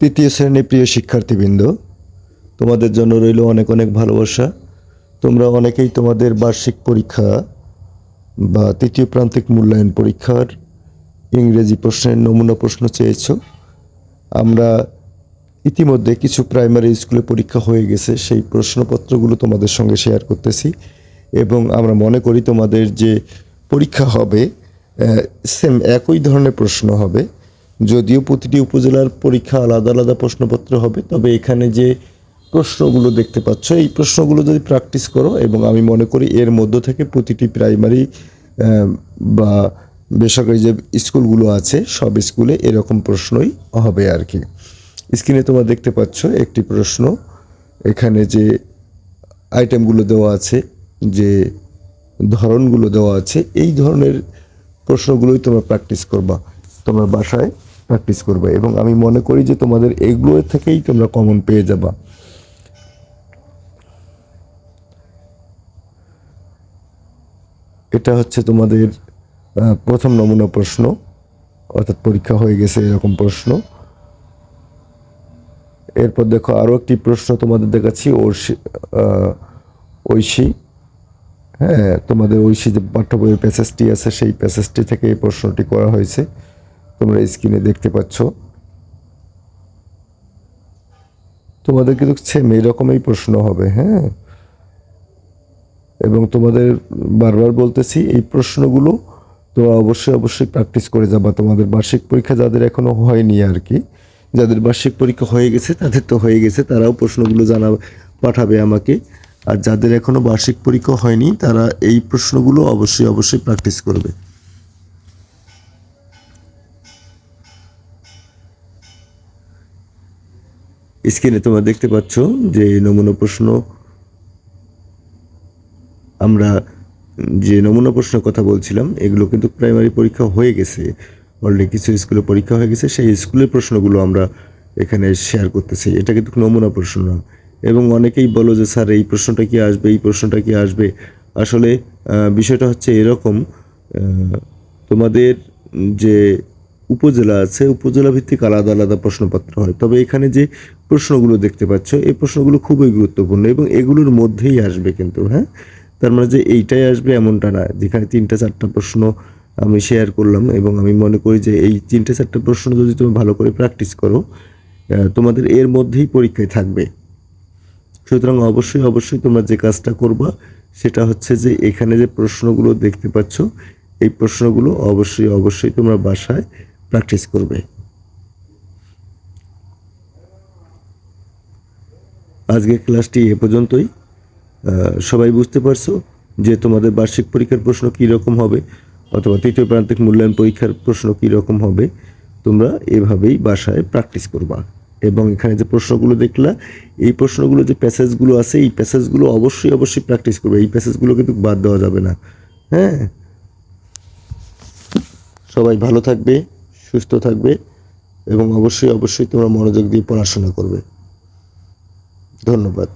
তৃতীয় শ্রেণির প্রিয় শিক্ষার্থীবৃন্দ, তোমাদের জন্য রইল অনেক অনেক ভালোবাসা। তোমরা অনেকেই তোমাদের বার্ষিক পরীক্ষা বা তৃতীয় প্রান্তিক মূল্যায়ন পরীক্ষার ইংরেজি প্রশ্নের নমুনা প্রশ্ন চেয়েছ। আমরা ইতিমধ্যে কিছু প্রাইমারি স্কুলে পরীক্ষা হয়ে গেছে, সেই প্রশ্নপত্রগুলো তোমাদের সঙ্গে শেয়ার করতেছি এবং আমরা মনে করি তোমাদের যে পরীক্ষা হবে সেম একই ধরনের প্রশ্ন হবে। যদিও প্রতিটি উপজেলার পরীক্ষা আলাদা আলাদা প্রশ্নপত্র হবে, তবে এখানে যে প্রশ্নগুলো দেখতে পাচ্ছ, এই প্রশ্নগুলো যদি প্র্যাকটিস করো এবং আমি মনে করি এর মধ্য থেকে প্রতিটি প্রাইমারি বা বেসরকারি যে স্কুলগুলো আছে, সব স্কুলে এরকম প্রশ্নই হবে আর কি। স্ক্রিনে তোমরা দেখতে পাচ্ছ একটি প্রশ্ন, এখানে যে আইটেমগুলো দেওয়া আছে, যে ধরনগুলো দেওয়া আছে, এই ধরনের প্রশ্নগুলোই তোমরা প্র্যাকটিস করবা। তোমার বাসায় প্র্যাকটিস করবে এবং আমি মনে করি যে তোমাদের এগুলোর থেকেই তোমরা কমন পেয়ে যাবা। এটা হচ্ছে তোমাদের প্রথম নমুনা প্রশ্ন। অর্থাৎ পরীক্ষা হয়ে গেছে এরকম প্রশ্ন। এরপর দেখো আরও একটি প্রশ্ন তোমাদের দেখাচ্ছি ঐশী ঐশী। হ্যাঁ তোমাদের ঐশী যে পাঠ্য বইয়ের প্যাসেজটি আছে, সেই প্যাসেজটি থেকে এই প্রশ্নটি করা হয়েছে। তোমরা স্ক্রিনে দেখতে পাচ্ছ। তোমাদের কিন্তু সেম এরকমই প্রশ্ন হবে হ্যাঁ? এবং তোমাদের বারবার বলতেছি, এই প্রশ্নগুলো তোমরা অবশ্যই অবশ্যই প্র্যাকটিস করে যাবা। তোমাদের বার্ষিক পরীক্ষা যাদের এখনও হয়নি আর কি, যাদের বার্ষিক পরীক্ষা হয়ে গেছে, তাদের তো হয়ে গেছে, তারাও প্রশ্নগুলো জানা, পাঠাবে আমাকে। আর যাদের এখনও বার্ষিক পরীক্ষা হয়নি, তারা এই প্রশ্নগুলো অবশ্যই অবশ্যই প্র্যাকটিস করবে। স্ক্রিনে তোমরা দেখতে পাচ্ছ যে নমুনা প্রশ্ন, আমরা যে নমুনা প্রশ্নের কথা বলছিলাম, এগুলো কিন্তু প্রাইমারি পরীক্ষা হয়ে গেছে। অলরেডি কিছু স্কুলে পরীক্ষা হয়ে গেছে, সেই স্কুলের প্রশ্নগুলো আমরা এখানে শেয়ার করতেছি। এটা কিন্তু নমুনা প্রশ্ন না। এবং অনেকেই বলো যে, স্যার, এই প্রশ্নটা কি আসবে? এই প্রশ্নটা কি আসবে? আসলে বিষয়টা হচ্ছে এরকম তোমাদের যে উপজেলা আছে, উপজেলা ভিত্তিক আলাদা আলাদা প্রশ্নপত্র হয়। তবে এখানে যে প্রশ্নগুলো দেখতে পাচ্ছ, এই প্রশ্নগুলো খুবই গুরুত্বপূর্ণ এবং এগুলোর মধ্যেই আসবে কিন্তু হ্যাঁ? তার মানে যে এইটাই আসবে এমনটা না, যেখানে তিনটা চারটা প্রশ্ন আমি শেয়ার করলাম এবং আমি মনে করি যে এই তিনটে চারটা প্রশ্ন যদি তুমি ভালো করে প্র্যাকটিস করো তোমাদের এর মধ্যেই পরীক্ষায় থাকবে। সুতরাং অবশ্যই অবশ্যই তোমরা যে কাজটা করবা, সেটা হচ্ছে যে এখানে যে প্রশ্নগুলো দেখতে পাচ্ছ, এই প্রশ্নগুলো অবশ্যই অবশ্যই তোমরা বাসায় প্র্যাকটিস করবে। আজকের ক্লাসটি এ পর্যন্তই। সবাই বুঝতে পারছ যে তোমাদের বার্ষিক পরীক্ষার প্রশ্ন কী রকম হবে অথবা তৃতীয় প্রান্তিক মূল্যায়ন পরীক্ষার প্রশ্ন কী রকম হবে তোমরা এভাবেই বাসায় প্র্যাকটিস করবা। এবং এখানে যে প্রশ্নগুলো দেখলা, এই প্রশ্নগুলো যে প্যাসেজগুলো আছে, এই প্যাসেজগুলো অবশ্যই অবশ্যই প্র্যাকটিস করবে। এই প্যাসেজগুলো কিন্তু বাদ দেওয়া যাবে না। হ্যাঁ? সবাই ভালো থাকবে। সুস্থ থাকবে এবং অবশ্যই অবশ্যই তোমরা মনোযোগ দিয়ে পড়াশোনা করবে। ধন্যবাদ।